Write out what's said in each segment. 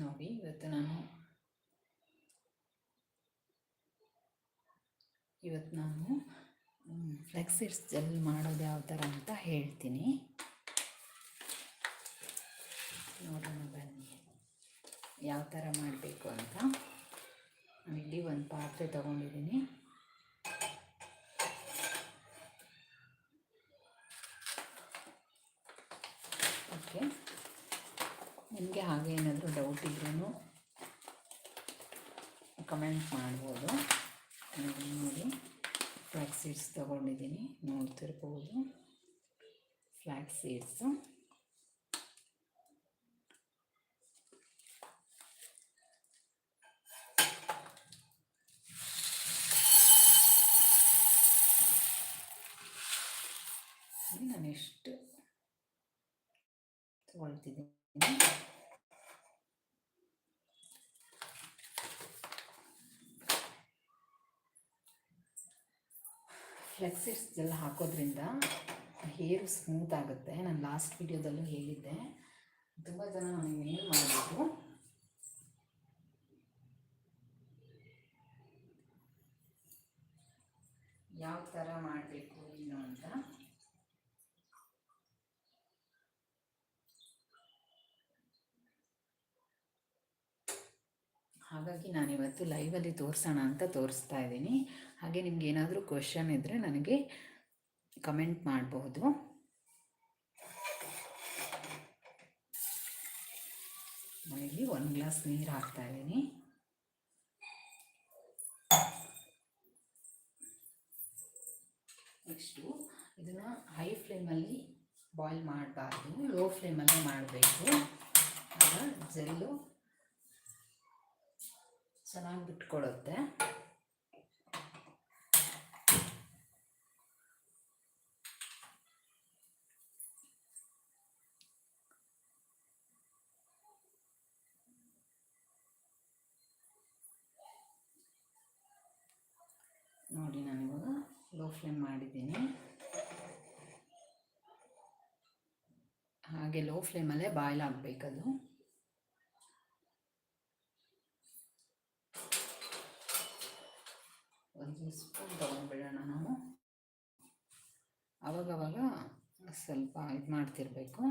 ನೋಡಿ ಇವತ್ತು ನಾನು ಇವತ್ತು ನಾನು ಫ್ಲೆಕ್ಸಿಡ್ಸ್ ಜೆಲ್ ಮಾಡೋದು ಯಾವ ಥರ ಅಂತ ಹೇಳ್ತೀನಿ. ನೋಡೋಣ ಬನ್ನಿ. ಯಾವ ಥರ ಮಾಡಬೇಕು ಅಂತ. ಇಲ್ಲಿ ಒಂದು ಪಾತ್ರೆ ತೊಗೊಂಡಿದ್ದೀನಿ. ನಿಮಗೆ ಹಾಗೆ ಏನಾದರೂ ಡೌಟ್ ಇದ್ರೂ ಕಮೆಂಟ್ ಮಾಡ್ಬೋದು. ನೋಡಿ. ಫ್ಲ್ಯಾಕ್ ಸೀಡ್ಸ್ ತೊಗೊಂಡಿದ್ದೀನಿ. ನೋಡ್ತಿರ್ಬೋದು. ಫ್ಲ್ಯಾಕ್ ಸೀಡ್ಸು ನಾನು ಎಷ್ಟು ತೊಗೊಳ್ತಿದ್ದೀನಿ ಎಲ್ಲ ಹಾಕೋದ್ರಿಂದ ಹೇರು ಸ್ಮೂತ್ ಆಗುತ್ತೆ. ನಾನು ಲಾಸ್ಟ್ ವಿಡಿಯೋದಲ್ಲೂ ಹೇಳಿದ್ದೆ. ತುಂಬ ಜನ ನನಗೆ ಮೇಲ್ ಮಾಡಿದ್ರು ಯಾವ ಥರ ಮಾಡಬೇಕು ಏನು ಅಂತ? ಹಾಗಾಗಿ ನಾನಿವತ್ತು ಲೈವಲ್ಲಿ ತೋರಿಸೋಣ ಅಂತ ತೋರಿಸ್ತಾ ಇದ್ದೀನಿ. ಹಾಗೆ ನಿಮ್ಗೆ ಏನಾದರೂ ಕ್ವಶನ್ ಇದ್ದರೆ ನನಗೆ ಕಮೆಂಟ್ ಮಾಡಬಹುದು ನಾನಿಲ್ಲಿ ಒಂದು ಗ್ಲಾಸ್ ನೀರು ಹಾಕ್ತಾ ಇದ್ದೀನಿ. ನೆಕ್ಸ್ಟು ಇದನ್ನು ಹೈ ಫ್ಲೇಮಲ್ಲಿ ಬಾಯ್ಲ್ ಮಾಡಬಾರ್ದು. ಲೋ ಫ್ಲೇಮಲ್ಲೇ ಮಾಡಬೇಕು. ಆಗ ಜೆಲ್ಲು ಚೆನ್ನಾಗಿ ಬಿಟ್ಕೊಡುತ್ತೆ ನೋಡಿ ನಾನಿವಾಗ ಲೋ ಫ್ಲೇಮ್ ಮಾಡಿದ್ದೀನಿ. ಹಾಗೆ ಲೋ ಫ್ಲೇಮಲ್ಲೇ ಬಾಯ್ಲ್ ಆಗಬೇಕದು. ಒಂದು ಸ್ಪೂನ್ ತೊಗೊಂಡ್ಬಿಡೋಣ ನಾವು. ಅವಾಗವಾಗ ಸ್ವಲ್ಪ ಇದು ಮಾಡ್ತಿರ್ಬೇಕು.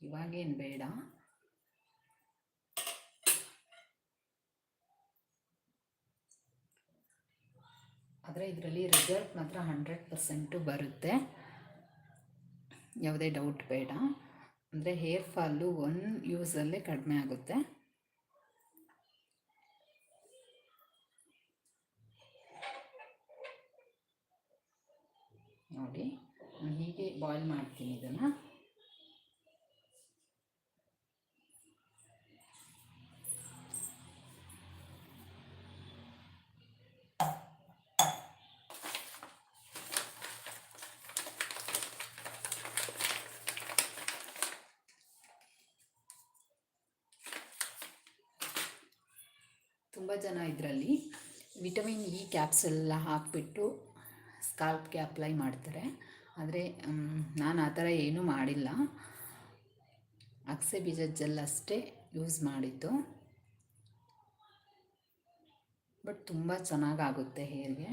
ಇವಾಗೇನು ಬೇಡ. ಆದರೆ ಇದರಲ್ಲಿ ರಿಸಲ್ಟ್ ಮಾತ್ರ ಹಂಡ್ರೆಡ್ ಪರ್ಸೆಂಟು ಬರುತ್ತೆ. ಯಾವುದೇ ಡೌಟ್ ಬೇಡ. ಅಂದರೆ ಹೇರ್ ಫಾಲು ಒನ್ ಯೂಸಲ್ಲೇ ಕಡಿಮೆ ಆಗುತ್ತೆ. ನೋಡಿ, ಹೀಗೆ ಬಾಯ್ಲ್ ಮಾಡ್ತೀನಿ ಇದನ್ನು ತುಂಬ ಜನ ಇದರಲ್ಲಿ ವಿಟಮಿನ್ ಇ ಕ್ಯಾಪ್ಸೆಲ್ಲ ಹಾಕಿಬಿಟ್ಟು ಸ್ಕಾಲ್ಪ್ಗೆ ಅಪ್ಲೈ ಮಾಡ್ತಾರೆ. ಆದರೆ ನಾನು ಆ ಥರ ಏನೂ ಮಾಡಿಲ್ಲ. ಅಗಸೆ ಬೀಜ ಜೆಲ್ ಅಷ್ಟೇ ಯೂಸ್ ಮಾಡಿದ್ದು. ಬಟ್ ತುಂಬ ಚೆನ್ನಾಗಾಗುತ್ತೆ ಹೇರ್ಗೆ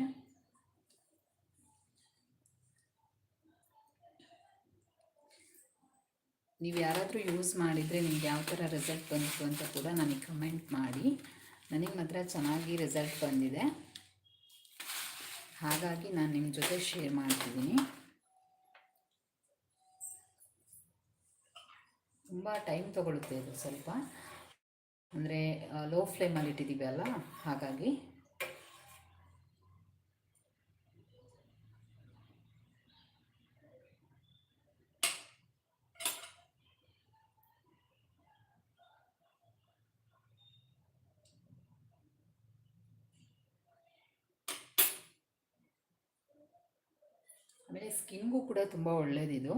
ನೀವು ಯಾರಾದರೂ ಯೂಸ್ ಮಾಡಿದರೆ ನಿಮ್ಗೆ ಯಾವ ಥರ ರಿಸಲ್ಟ್ ಬಂತು ಅಂತ ಕೂಡ ನನಗೆ ಕಮೆಂಟ್ ಮಾಡಿ. ನನಗೆ ಮಾತ್ರ ಚೆನ್ನಾಗಿ ರಿಸಲ್ಟ್ ಬಂದಿದೆ. ಹಾಗಾಗಿ ನಾನು ನಿಮ್ಮ ಜೊತೆ ಶೇರ್ ಮಾಡ್ತಿದ್ದೀನಿ ತುಂಬ ಟೈಮ್ ತಗೊಳುತ್ತೆ ಇದು ಸ್ವಲ್ಪ. ಅಂದರೆ ಲೋ ಫ್ಲೇಮಲ್ಲಿ ಇಟ್ಟಿದ್ದೀವಿ ಅಲ್ಲ? ಹಾಗಾಗಿ. ಆಮೇಲೆ ಸ್ಕಿನ್ಗೂ ಕೂಡ ತುಂಬ ಒಳ್ಳೆಯದಿದು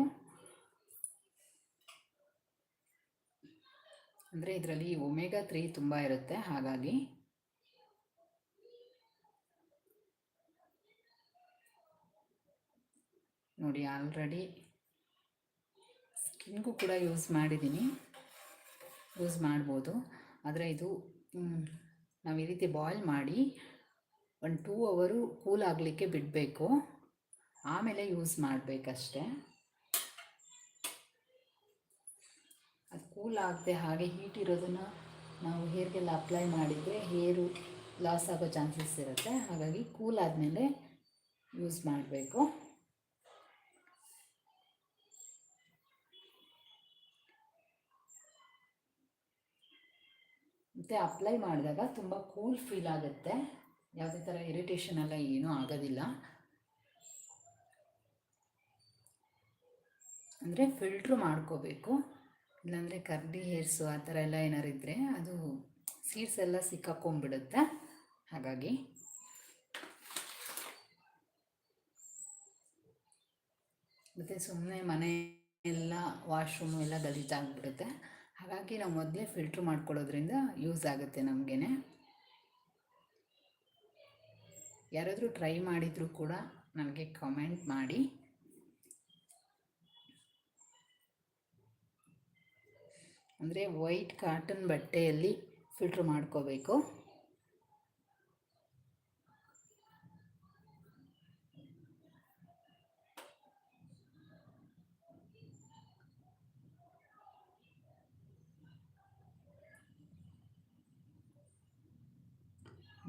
ಅಂದರೆ ಇದರಲ್ಲಿ ಒಮೆಗಾ ತ್ರೀ ತುಂಬ ಇರುತ್ತೆ, ಹಾಗಾಗಿ. ನೋಡಿ, ಆಲ್ರೆಡಿ ಸ್ಕಿನ್ಗೂ ಕೂಡ ಯೂಸ್ ಮಾಡಿದ್ದೀನಿ. ಯೂಸ್ ಮಾಡ್ಬೋದು. ಆದರೆ ಇದು ನಾವು ಈ ರೀತಿ ಬಾಯ್ಲ್ ಮಾಡಿ ಒಂದು ಟೂ ಅವರು ಕೂಲ್ ಆಗಲಿಕ್ಕೆ ಬಿಡಬೇಕು. ಆಮೇಲೆ ಯೂಸ್ ಮಾಡಬೇಕಷ್ಟೆ. ಅದು ಕೂಲ್ ಆಗದೆ ಹಾಗೆ ಹೀಟ್ ಇರೋದನ್ನು ನಾವು ಹೇರ್ಗೆಲ್ಲ ಅಪ್ಲೈ ಮಾಡಿದರೆ ಹೇರು ಲಾಸ್ ಆಗೋ ಚಾನ್ಸಸ್ ಇರುತ್ತೆ. ಹಾಗಾಗಿ ಕೂಲ್ ಆದಮೇಲೆ ಯೂಸ್ ಮಾಡಬೇಕು. ಮತ್ತು ಅಪ್ಲೈ ಮಾಡಿದಾಗ ತುಂಬ ಕೂಲ್ ಫೀಲ್ ಆಗುತ್ತೆ. ಯಾವುದೇ ಥರ ಇರಿಟೇಷನ್ ಎಲ್ಲ ಏನೂ ಆಗೋದಿಲ್ಲ. ಅಂದರೆ ಫಿಲ್ಟ್ರು ಮಾಡ್ಕೋಬೇಕು. ಇಲ್ಲಾಂದರೆ ಕರ್ಡಿ ಹೇರ್ಸು ಆ ಥರ ಎಲ್ಲ ಏನಾರು ಇದ್ದರೆ ಅದು ಸೀಡ್ಸ್ ಎಲ್ಲ ಸಿಕ್ಕಾಕೊಂಡ್ಬಿಡುತ್ತೆ? ಹಾಗಾಗಿ. ಮತ್ತು ಸುಮ್ಮನೆ ಮನೆ ಎಲ್ಲ ವಾಶ್ರೂಮು ಎಲ್ಲ ಗಲೀಜಾಗ್ಬಿಡುತ್ತೆ ಹಾಗಾಗಿ ನಾವು ಮೊದಲೇ ಫಿಲ್ಟ್ರ್ ಮಾಡ್ಕೊಳ್ಳೋದ್ರಿಂದ ಯೂಸ್ ಆಗುತ್ತೆ ನಮಗೇ ಯಾರಾದರೂ ಟ್ರೈ ಮಾಡಿದರೂ ಕೂಡ ನನಗೆ ಕಮೆಂಟ್ ಮಾಡಿ. ಅಂದರೆ ವೈಟ್ ಕಾಟನ್ ಬಟ್ಟೆಯಲ್ಲಿ ಫಿಲ್ಟ್ರ್ ಮಾಡ್ಕೋಬೇಕು.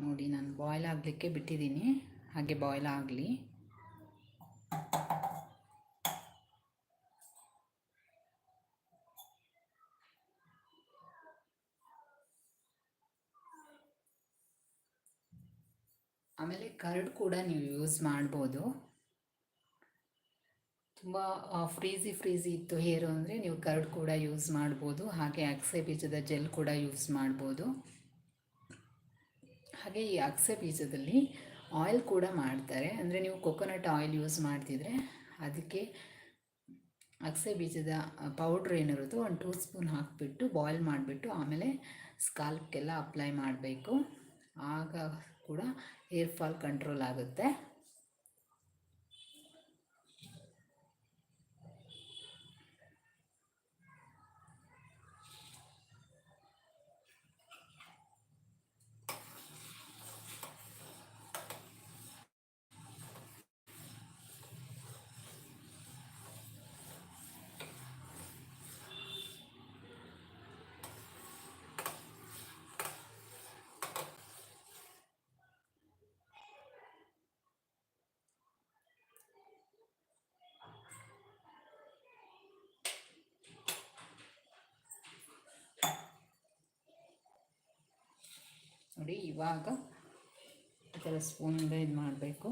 ನೋಡಿ ನಾನು ಬಾಯ್ಲ್ ಆಗಲಿಕ್ಕೆ ಬಿಟ್ಟಿದ್ದೀನಿ. ಹಾಗೆ ಬಾಯ್ಲ್ ಆಗಲಿ. ಆಮೇಲೆ ಕರ್ಡ್ ಕೂಡ ನೀವು ಯೂಸ್ ಮಾಡ್ಬೋದು. ತುಂಬ ಫ್ರೀಸಿ ಫ್ರೀಸಿ ಇತ್ತು ಹೇರು ಅಂದರೆ ನೀವು ಕರ್ಡ್ ಕೂಡ ಯೂಸ್ ಮಾಡ್ಬೋದು. ಹಾಗೆ ಅಗಸೆ ಬೀಜದ ಜೆಲ್ ಕೂಡ ಯೂಸ್ ಮಾಡ್ಬೋದು. ಹಾಗೆ ಈ ಅಗಸೆ ಬೀಜದಲ್ಲಿ ಆಯಿಲ್ ಕೂಡ ಮಾಡ್ತಾರೆ. ಅಂದರೆ ನೀವು ಕೊಕೊನಟ್ ಆಯಿಲ್ ಯೂಸ್ ಮಾಡ್ತಿದ್ರೆ ಅದಕ್ಕೆ ಅಗಸೆ ಬೀಜದ ಪೌಡ್ರ್ ಏನಿರುತ್ತೋ ಒಂದು ಟೂ ಸ್ಪೂನ್ ಹಾಕಿಬಿಟ್ಟು ಬಾಯ್ಲ್ ಮಾಡಿಬಿಟ್ಟು ಆಮೇಲೆ ಸ್ಕಾಲ್ಪ್ಗೆಲ್ಲ ಅಪ್ಲೈ ಮಾಡಬೇಕು. ಆಗ ಕೂಡ ಹೇರ್ ಫಾಲ್ ಕಂಟ್ರೋಲ್ ಆಗುತ್ತೆ. ನೋಡಿ ಇವಾಗ ಈ ಥರ ಸ್ಪೂನಿಂದ ಇದು ಮಾಡಬೇಕು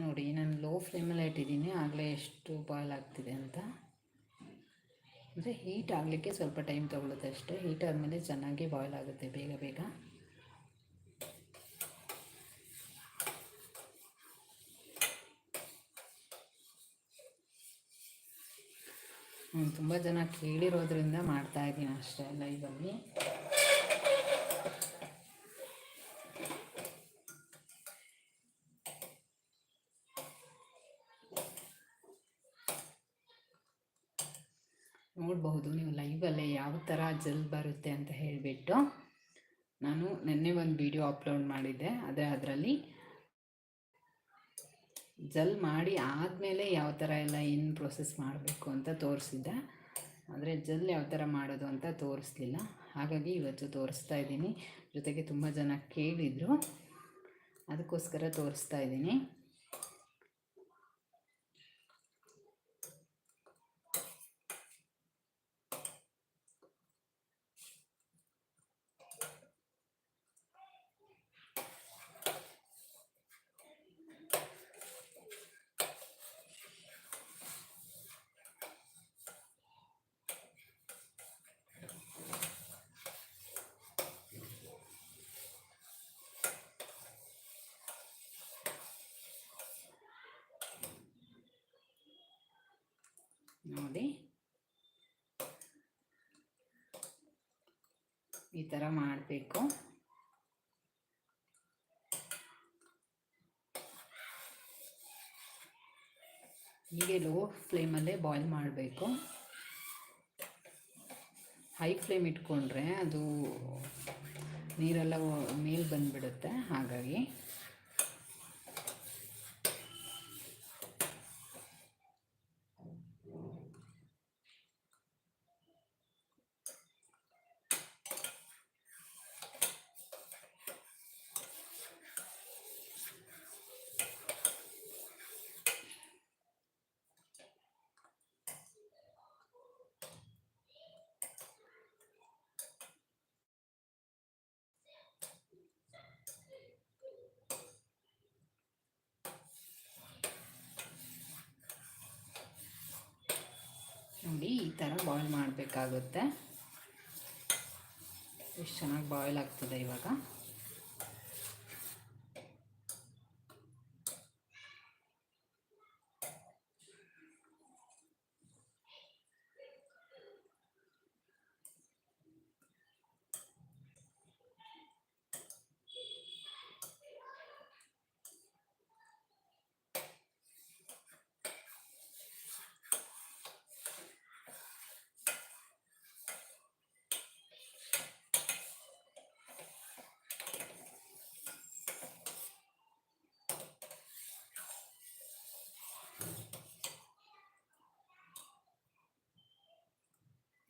ನೋಡಿ, ನಾನು ಲೋ ಫ್ಲೇಮಲ್ಲೇ ಇಟ್ಟಿದ್ದೀನಿ. ಆಗಲೇ ಎಷ್ಟು ಬಾಯ್ಲ್ ಆಗ್ತಿದೆ ಅಂತ. ಅಂದರೆ ಹೀಟ್ ಆಗಲಿಕ್ಕೆ ಸ್ವಲ್ಪ ಟೈಮ್ ತೊಗೊಳುತ್ತೆ ಅಷ್ಟೇ. ಹೀಟ್ ಆದಮೇಲೆ ಚೆನ್ನಾಗಿ ಬಾಯ್ಲ್ ಆಗುತ್ತೆ ಬೇಗ ಬೇಗ. ತುಂಬ ಜನ ಕೇಳಿರೋದ್ರಿಂದ ಮಾಡ್ತಾ ಇದ್ದೀನಿ ಅಷ್ಟೇ ಲೈವಲ್ಲಿ ನೋಡಬಹುದು, ನೀವು ಲೈವಲ್ಲೇ ಯಾವ ಥರ ಜಲ್ ಬರುತ್ತೆ ಅಂತ ಹೇಳಿಬಿಟ್ಟು ನಾನು ನಿನ್ನೆ ಒಂದು ವಿಡಿಯೋ ಅಪ್ಲೋಡ್ ಮಾಡಿದ್ದೆ. ಅದೇ ಅದರಲ್ಲಿ ಜಲ್ ಮಾಡಿ ಆದಮೇಲೆ ಯಾವ ಥರ ಎಲ್ಲ ಏನು ಪ್ರೊಸೆಸ್ ಮಾಡಬೇಕು ಅಂತ ತೋರಿಸಿದ್ದೆ. ಆದರೆ ಜಲ್ ಯಾವ ಥರ ಮಾಡೋದು ಅಂತ ತೋರಿಸ್ಲಿಲ್ಲ. ಹಾಗಾಗಿ ಇವತ್ತು ತೋರಿಸ್ತಾ ಇದ್ದೀನಿ. ಜೊತೆಗೆ ತುಂಬ ಜನ ಕೇಳಿದರು. ಅದಕ್ಕೋಸ್ಕರ ತೋರಿಸ್ತಾ ಇದ್ದೀನಿ. ಈ ಥರ ಮಾಡಬೇಕು. ಹೀಗೆ ಲೋ ಫ್ಲೇಮಲ್ಲೇ ಬಾಯ್ಲ್ ಮಾಡಬೇಕು. ಹೈ ಫ್ಲೇಮ್ ಇಟ್ಕೊಂಡ್ರೆ ಅದು ನೀರೆಲ್ಲ ಮೇಲೆ ಬಂದುಬಿಡುತ್ತೆ, ಹಾಗಾಗಿ ನೋಡಿ ಈ ಥರ ಬಾಯ್ಲ್ ಮಾಡಬೇಕಾಗುತ್ತೆ. ಎಷ್ಟು ಚೆನ್ನಾಗಿ ಬಾಯ್ಲ್ ಆಗ್ತದೆ ಇವಾಗ.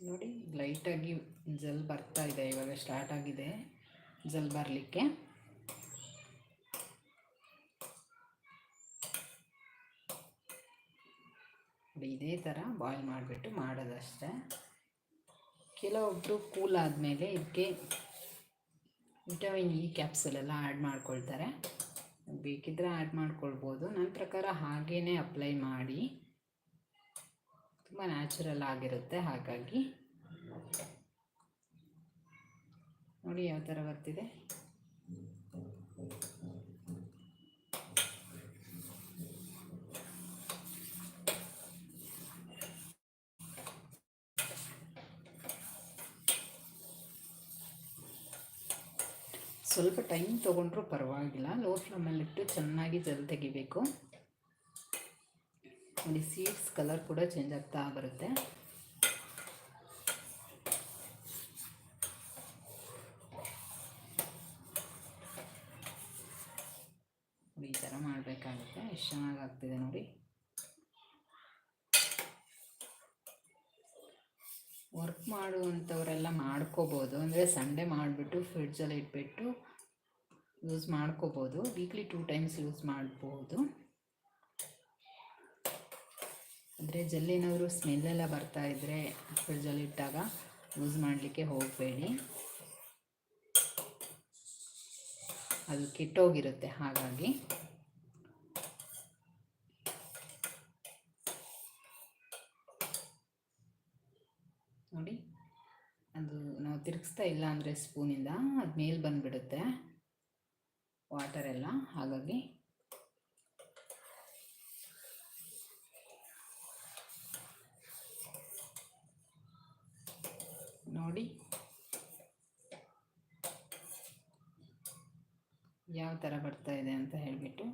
ನೋಡಿ, ಲೈಟಾಗಿ ಜಲ್ ಬರ್ತಾ ಇದೆ, ಇವಾಗ ಸ್ಟಾರ್ಟ್ ಆಗಿದೆ ಜಲ್ ಬರಲಿಕ್ಕೆ. ಇದೇ ಥರ ಬಾಯ್ಲ್ ಮಾಡಿಬಿಟ್ಟು ಮಾಡೋದಷ್ಟೇ. ಕೆಲವೊಬ್ಬರು ಕೂಲ್ ಆದಮೇಲೆ ಇದಕ್ಕೆ ವಿಟಮಿನ್ ಇ ಕ್ಯಾಪ್ಸುಲೆಲ್ಲ ಆ್ಯಡ್ ಮಾಡ್ಕೊಳ್ತಾರೆ. ಬೇಕಿದ್ದರೆ ಆ್ಯಡ್ ಮಾಡ್ಕೊಳ್ಬೋದು. ನನ್ನ ಪ್ರಕಾರ ಹಾಗೇ ಅಪ್ಲೈ ಮಾಡಿ. ತುಂಬ ನ್ಯಾಚುರಲ್ ಆಗಿರುತ್ತೆ, ಹಾಗಾಗಿ. ನೋಡಿ ಯಾವ ಥರ ಬರ್ತಿದೆ. ಸ್ವಲ್ಪ ಟೈಮ್ ತೊಗೊಂಡ್ರೂ ಪರವಾಗಿಲ್ಲ. ಲೋ ಫ್ಲೇಮಲ್ಲಿಟ್ಟು ಚೆನ್ನಾಗಿ ಜಲ್ ತೆಗಿಬೇಕು. ನೋಡಿ ಸೀಡ್ಸ್ ಕಲರ್ ಕೂಡ ಚೇಂಜ್ ಆಗ್ತಾ ಬರುತ್ತೆ. ಈ ಥರ ಮಾಡಬೇಕಾಗುತ್ತೆ. ಎಷ್ಟು ಚೆನ್ನಾಗಾಗ್ತಿದೆ ನೋಡಿ. ವರ್ಕ್ ಮಾಡುವಂಥವರೆಲ್ಲ ಮಾಡ್ಕೋಬೋದು. ಅಂದರೆ ಸಂಡೇ ಮಾಡಿಬಿಟ್ಟು ಫ್ರಿಡ್ಜಲ್ಲಿ ಇಟ್ಬಿಟ್ಟು ಯೂಸ್ ಮಾಡ್ಕೋಬೋದು. ವೀಕ್ಲಿ ಟೂ ಟೈಮ್ಸ್ ಯೂಸ್ ಮಾಡ್ಬೋದು. ಅಂದರೆ ಸ್ಮೆಲ್ ಸ್ಮೆಲ್ಲೆಲ್ಲ ಬರ್ತಾ ಇದ್ದರೆ ಫ್ರಿಡ್ಜಲ್ಲಿ ಇಟ್ಟಾಗ ಯೂಸ್ ಮಾಡಲಿಕ್ಕೆ ಹೋಗಬೇಡಿ. ಅದು ಕೆಟ್ಟೋಗಿರುತ್ತೆ ಹಾಗಾಗಿ. ನೋಡಿ, ಅದು ನಾವು ತಿರುಗಿಸ್ತಾ ಇಲ್ಲ ಅಂದರೆ ಸ್ಪೂನಿಂದ ಅದು ಮೇಲೆ ಬಂದುಬಿಡುತ್ತೆ. ವಾಟರ್ ಎಲ್ಲ, ಹಾಗಾಗಿ ನೋಡಿ. ಯಾವ ಥರ ಬರ್ತಾ ಇದೆ ಅಂತ ಹೇಳಿಬಿಟ್ಟು.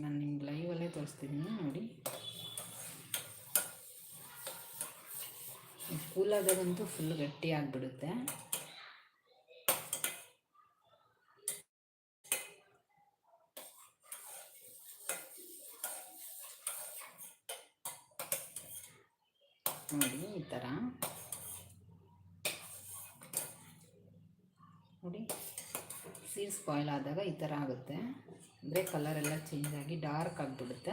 ನಾನು ನಿಮ್ಗೆ ಲೈವಲ್ಲೇ ತೋರಿಸ್ತಿದ್ದೀನಿ ನೋಡಿ. ಕೂಲಾದಾಗಂತೂ ಫುಲ್ ಗಟ್ಟಿ ಆಗಿಬಿಡುತ್ತೆ ನೋಡಿ ಈ ಥರ ನೋಡಿ ಸೀಡ್ಸ್ ಸ್ಪಾಯ್ಲ್ ಆದಾಗ ಈ ಥರ ಆಗುತ್ತೆ. ಅಂದರೆ ಕಲರೆಲ್ಲ ಚೇಂಜ್ ಆಗಿ ಡಾರ್ಕ್ ಆಗಿಬಿಡುತ್ತೆ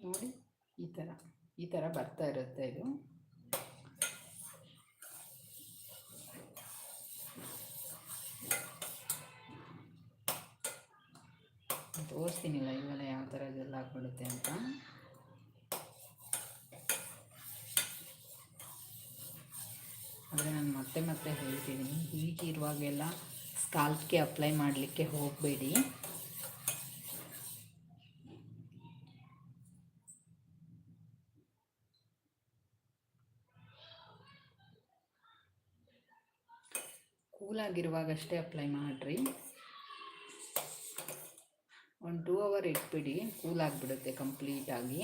ನೋಡಿ ಈ ಥರ ಈ ಥರ ಬರ್ತಾ ಇರುತ್ತೆ ಇದು ತೋರಿಸ್ತೀನಿ ಇವೆಲ್ಲ ಯಾವ ಥರ ಇದೆಲ್ಲ ಆಗ್ಬಿಡುತ್ತೆ ಅಂತ. ಆದರೆ ನಾನು ಮತ್ತೆ ಮತ್ತೆ ಹೇಳ್ತಿದ್ದೀನಿ ಹೀಗಿರುವಾಗೆಲ್ಲ ಸ್ಕಾಲ್ಪ್ಗೆ ಅಪ್ಲೈ ಮಾಡಲಿಕ್ಕೆ ಹೋಗಬೇಡಿ. ಕೂಲಾಗಿರುವಾಗಷ್ಟೇ ಅಪ್ಲೈ ಮಾಡಿರಿ. ಒಂದು ಟೂ ಅವರ್ ಇಟ್ಬಿಡಿ ಕೂಲ್ ಆಗಿಬಿಡುತ್ತೆ ಕಂಪ್ಲೀಟಾಗಿ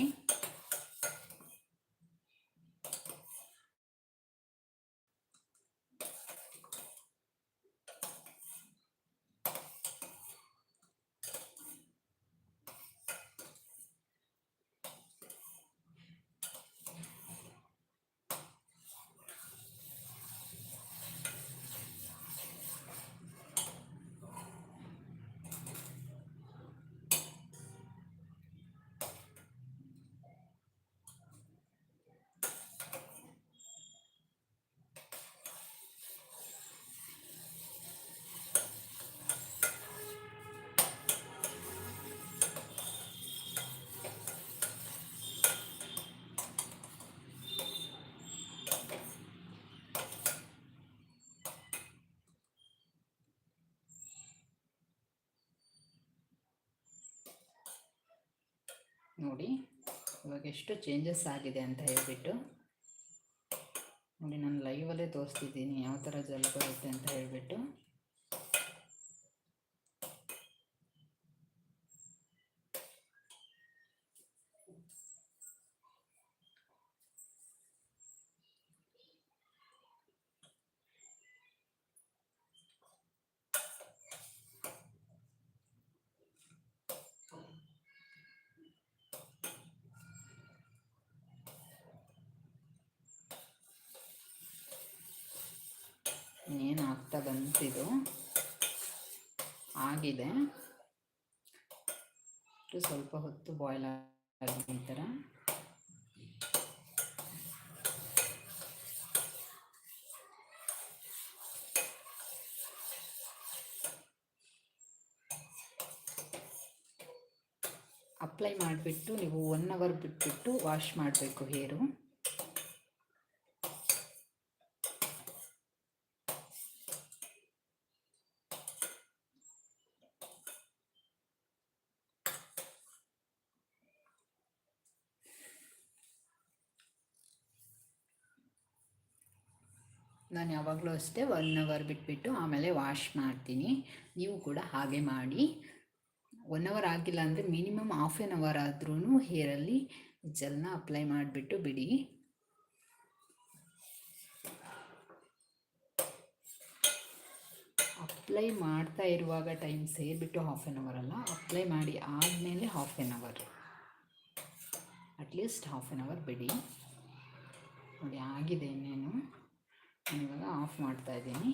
ನೋಡಿ. ಇವಾಗ ಎಷ್ಟು ಚೇಂಜಸ್ ಆಗಿದೆ ಅಂತ ಹೇಳಿಬಿಟ್ಟು. ನೋಡಿ, ನಾನು ಲೈವಲ್ಲೇ ತೋರಿಸ್ತಿದ್ದೀನಿ, ಯಾವ ಥರ ಜಲ್ ಬರುತ್ತೆ ಅಂತ ಹೇಳ್ಬಿಟ್ಟು ಏನು ಆಗ್ತಾ ಬಂತಿದು ಆಗಿದೆ. ಸ್ವಲ್ಪ ಹೊತ್ತು ಬಾಯ್ಲ್ ಆಗಿದೆ ಈ ಅಪ್ಲೈ ಮಾಡಿಬಿಟ್ಟು ನೀವು ಒನ್ ಅವರ್ ಬಿಟ್ಬಿಟ್ಟು ವಾಶ್ ಮಾಡಬೇಕು ಹೇರು ನಾನು ಯಾವಾಗಲೂ ಅಷ್ಟೇ ಒನ್ ಅವರ್ ಬಿಟ್ಬಿಟ್ಟು ಆಮೇಲೆ ವಾಶ್ ಮಾಡ್ತೀನಿ. ನೀವು ಕೂಡ ಹಾಗೆ ಮಾಡಿ. ಒನ್ ಅವರ್ ಆಗಿಲ್ಲ ಅಂದರೆ ಮಿನಿಮಮ್ ಹಾಫ್ ಆನ್ ಅವರ್ ಆದ್ರೂ ಹೇರಲ್ಲಿ ಜೆಲ್ನ ಅಪ್ಲೈ ಮಾಡಿಬಿಟ್ಟು ಬಿಡಿ. ಅಪ್ಲೈ ಮಾಡ್ತಾ ಇರುವಾಗ ಟೈಮ್ ಸೇರಿಬಿಟ್ಟು ಹಾಫ್ ಆನ್ ಅವರ್ ಅಲ್ಲ ಅಪ್ಲೈ ಮಾಡಿ ಆದಮೇಲೆ half an hour at least half an hour ಬಿಡಿ. ನೋಡಿ, ಆಗಿದೆ ಇನ್ನೇನು. ನಾನು ಇವಾಗ ಆಫ್ ಮಾಡ್ತಾ ಇದ್ದೀನಿ.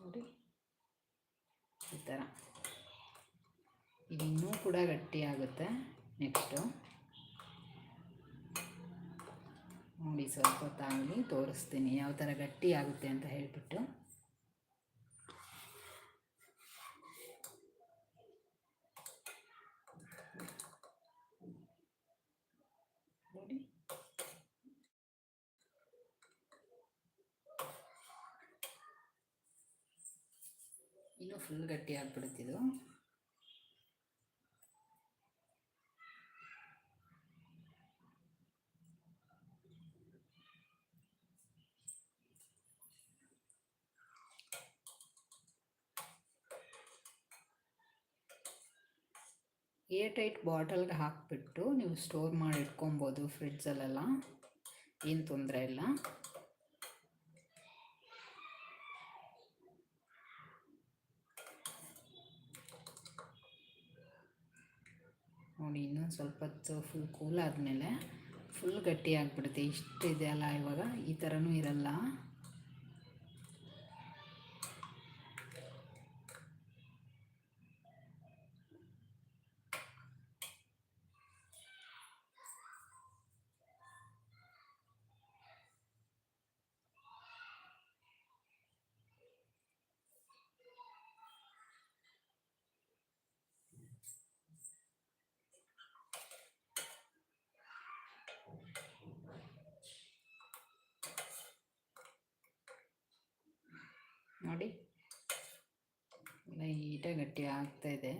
ನೋಡಿ ಈ ಥರ ಇದು ಇನ್ನೂ ಕೂಡ ಗಟ್ಟಿಯಾಗುತ್ತೆ ನೆಕ್ಸ್ಟು. ನೋಡಿ ಸ್ವಲ್ಪ ಹೊತ್ತಾಗಲಿ ತೋರಿಸ್ತೀನಿ. ಯಾವ ಥರ ಗಟ್ಟಿ ಆಗುತ್ತೆ ಅಂತ ಹೇಳಿಬಿಟ್ಟು. ಇನ್ನೂ ಫುಲ್ ಗಟ್ಟಿ ಆಗ್ಬಿಡುತ್ತಿದು ಟೈಟ್ ಬಾಟಲ್ಗೆ ಹಾಕಿಬಿಟ್ಟು ನೀವು ಸ್ಟೋರ್ ಮಾಡಿ ಇಟ್ಕೊಬೋದು ಫ್ರಿಡ್ಜಲ್ಲೆಲ್ಲ ಏನು ತೊಂದರೆ ಇಲ್ಲ. ನೋಡಿ, ಇನ್ನೊಂದು ಸ್ವಲ್ಪ ಹೊತ್ತು ಫುಲ್ ಕೂಲ್ ಆದಮೇಲೆ ಫುಲ್ ಗಟ್ಟಿ ಆಗಿಬಿಡುತ್ತೆ ಇಷ್ಟು ಇದೆಯಲ್ಲ ಇವಾಗ. ಈ ಥರನೂ ಇರಲ್ಲ. ನೋಡಿ. ಲೈಟಾಗಿ ಗಟ್ಟಿ ಆಗ್ತಾ ಇದೆ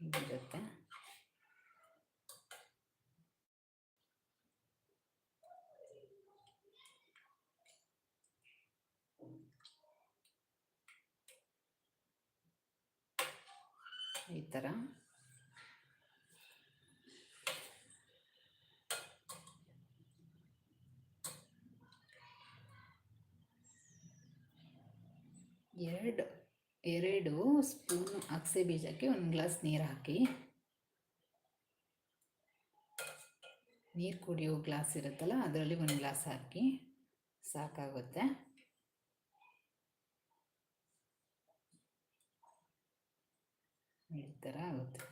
ಹೀಗಿರುತ್ತೆ ಈ ಥರ ಎರಡು ಎರಡು ಸ್ಪೂನ್ ಅಗಸೆ ಬೀಜಕ್ಕೆ ಒಂದು ಗ್ಲಾಸ್ ನೀರು ಹಾಕಿ. ನೀರು ಕುಡಿಯೋ ಗ್ಲಾಸ್ ಇರುತ್ತಲ್ಲ, ಅದರಲ್ಲಿ ಒಂದು ಗ್ಲಾಸ್ ಹಾಕಿ ಸಾಕಾಗುತ್ತೆ. ಈ ಥರ ಆಗುತ್ತೆ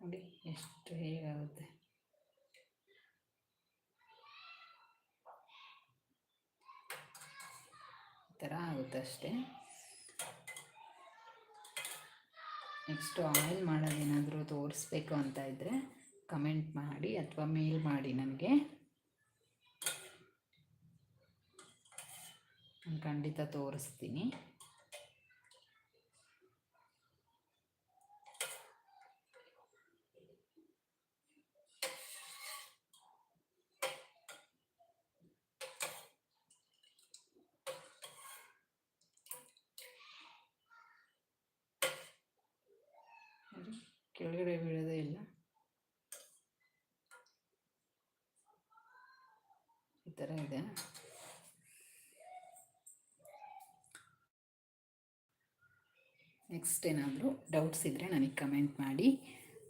ನೋಡಿ ಎಷ್ಟು ಹೇಗಾಗುತ್ತೆ? ಈ ಥರ ಆಗುತ್ತೆ ಅಷ್ಟೇ. ನೆಕ್ಸ್ಟು ಆಯಿಲ್ ಮಾಡೋದೇನಾದರೂ ತೋರಿಸ್ಬೇಕು ಅಂತ ಇದ್ದರೆ ಕಮೆಂಟ್ ಮಾಡಿ ಅಥವಾ ಮೇಲ್ ಮಾಡಿ ನನಗೆ. ನಾನು ಖಂಡಿತ ತೋರಿಸ್ತೀನಿ ನೋಡಿ, ಕೆಳಗಡೆ ಬೀಳೋದೇ ಇಲ್ಲ ಈ ಥರ ಇದೆ ನೆಕ್ಸ್ಟ್ ಏನಾದರೂ ಡೌಟ್ಸ್ ಇದ್ದರೆ ನನಗೆ ಕಮೆಂಟ್ ಮಾಡಿ.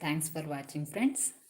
Thanks for watching friends.